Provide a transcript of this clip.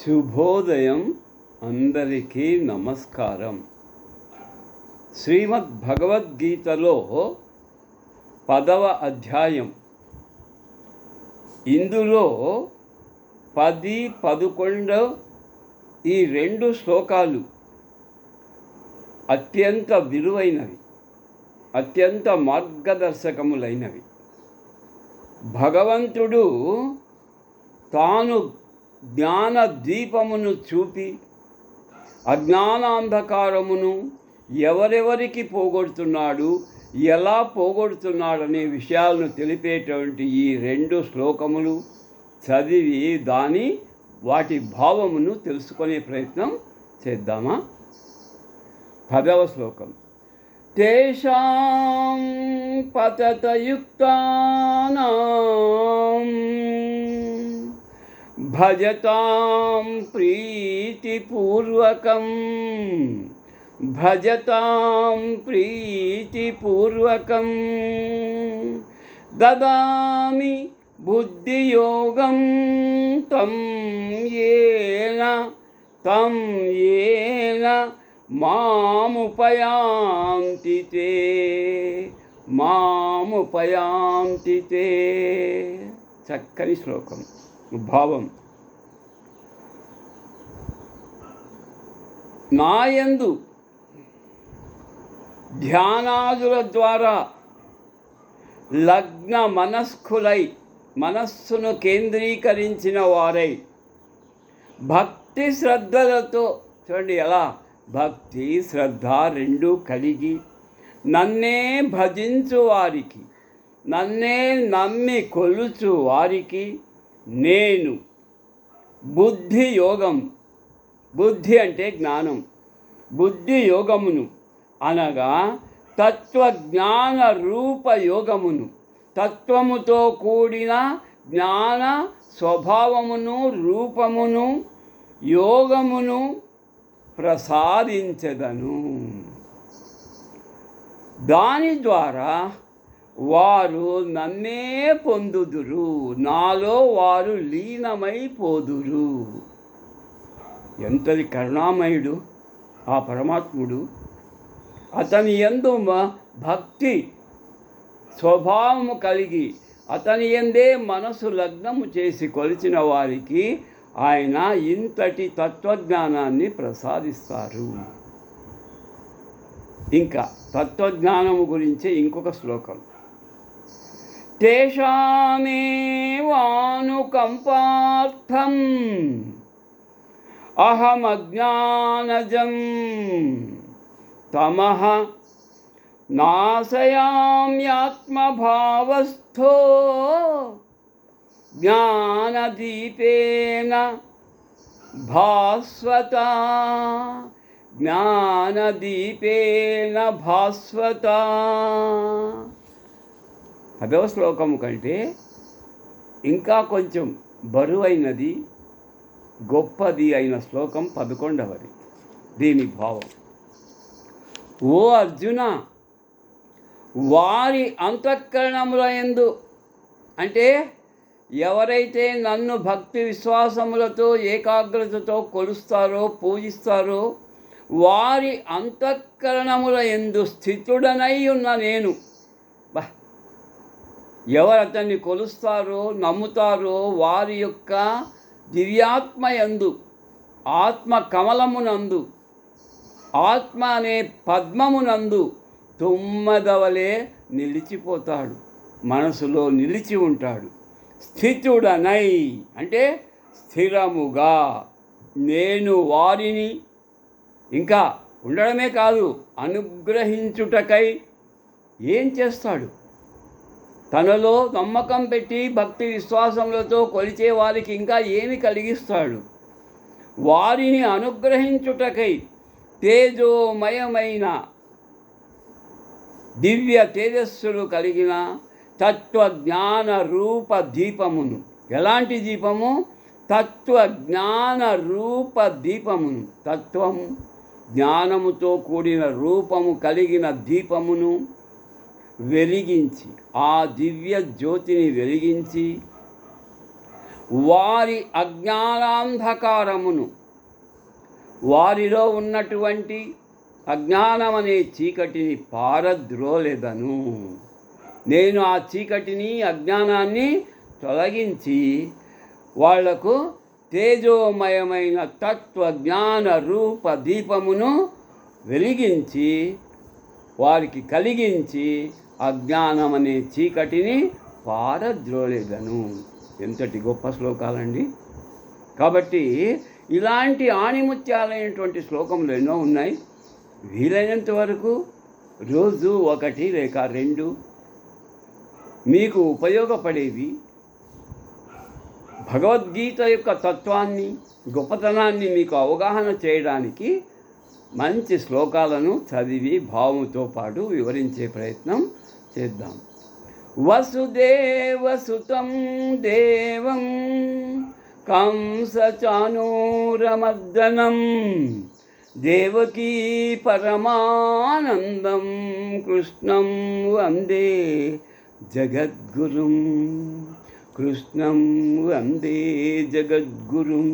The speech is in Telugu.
శుభోదయం అందరికీ నమస్కారం. శ్రీమద్ భగవద్గీతలో పదవ అధ్యాయం. ఇందులో పది పదకొండు ఈ రెండు శ్లోకాలు అత్యంత విలువైనవి అత్యంత మార్గదర్శకములైనవి. భగవంతుడు తాను జ్ఞాన దీపమును చూపి అజ్ఞానాంధకారమును ఎవరెవరికి పోగొడుతున్నాడు ఎలా పోగొడుతున్నాడనే విషయాలను తెలిపేటువంటి ఈ రెండు శ్లోకములు చదివి దాని వాటి భావమును తెలుసుకునే ప్రయత్నం చేద్దామా? పదవ శ్లోకం. తేషాం పతతయుక్తానాం भजतां प्रीतिपूर्वकं भजतां प्रीतिपूर्वकं, ददामि बुद्धियोगं, तं येन तं येन मामुपयान्ति ते मामुपयान्ति ते। चक्कनि భావం. నాయందు ధ్యానాదుల ద్వారా లగ్న మనస్కులై మనస్సును కేంద్రీకరించిన వారై భక్తి శ్రద్ధలతో చూడండి ఎలా? భక్తి శ్రద్ధ రెండు కలిగి నన్నే భజించు వారికి నన్నే నమ్మి కొలుచు వారికి నేను. బుద్ధి యోగం. బుద్ధి అంటే జ్ఞానం. బుద్ధి యోగమును అనగా తత్వజ్ఞాన రూప యోగమును. తత్వముతో కూడిన జ్ఞాన స్వభావమును రూపమును యోగమును ప్రసాదించదను. దాని ద్వారా వారు నన్నే పొందుదురు. నాలో వారు లీనమైపోదురు ఎంతది కరుణామయుడు ఆ పరమాత్ముడు. అతని ఎందు మ- భక్తి స్వభావము కలిగి అతని ఎందే మనసు లగ్నము చేసి కొలిచిన వారికి ఆయన ఇంతటి తత్వజ్ఞానాన్ని ప్రసాదిస్తారు. ఇంకా తత్వజ్ఞానము గురించి ఇంకొక శ్లోకం. तेषामेवानुकम्पार्थम् अहमज्ञानजं तमः नाशयाम्यात्मभावस्थो। ज्ञानदीपेन भास्वता। ज्ञानदीपेन भास्वता। పదవ శ్లోకము కంటే ఇంకా కొంచెం బరువైనది గొప్పది అయిన శ్లోకం పదకొండవది. దీని భావం. ఓ అర్జున వారి అంతఃకరణముల ఎందు అంటే ఎవరైతే నన్ను భక్తి విశ్వాసములతో ఏకాగ్రతతో కొలుస్తారో పూజిస్తారో వారి అంతఃకరణముల ఎందు స్థితుడనై ఉన్న నేను ఎవరు అతన్ని కొలుస్తారో నమ్ముతారో వారి యొక్క దివ్యాత్మ యందు ఆత్మ కమలమునందు ఆత్మ అనే పద్మమునందు తుమ్మదవలే నిలిచిపోతాడు. మనసులో నిలిచి ఉంటాడు. స్థితుడనై అంటే స్థిరముగా నేను వారిని ఇంకా ఉండడమే కాదు అనుగ్రహించుటకై ఏం చేస్తాడు? తనలో నమ్మకం పెట్టి భక్తి విశ్వాసములతో కొలిచే వారికి ఇంకా ఏమి కలిగిస్తాడు? వారిని అనుగ్రహించుటకై తేజోమయమైన దివ్య తేజస్సులు కలిగిన తత్వజ్ఞాన రూప దీపమును. ఎలాంటి దీపము? తత్వజ్ఞాన రూప దీపమును. తత్వము జ్ఞానముతో కూడిన రూపము కలిగిన దీపమును వెలిగించి ఆ దివ్య జ్యోతిని వెలిగించి వారి అజ్ఞానాంధకారమును వారిలో ఉన్నటువంటి అజ్ఞానం అనే చీకటిని పారద్రోలెదను. నేను ఆ చీకటిని అజ్ఞానాన్ని తొలగించి వాళ్ళకు తేజోమయమైన తత్వ జ్ఞాన రూప దీపమును వెలిగించి వారికి కలిగించి అజ్ఞానం అనే చీకటిని పారద్రోలేదను. ఎంతటి గొప్ప శ్లోకాలండి. కాబట్టి ఇలాంటి ఆణిముత్యాలైనటువంటి శ్లోకములు ఎన్నో ఉన్నాయి. వీలైనంత వరకు రోజు ఒకటి లేక రెండు మీకు ఉపయోగపడేవి భగవద్గీత యొక్క తత్వాన్ని గొప్పతనాన్ని మీకు అవగాహన చేయడానికి మంచి శ్లోకాలను చదివి భావముతో పాటు వివరించే ప్రయత్నం చేద్దాం. వసుదేవసుతం దేవం కంసచానూరమర్దనం దేవకీ పరమానందం కృష్ణం వందే జగద్గురుం. కృష్ణం వందే జగద్గురుం.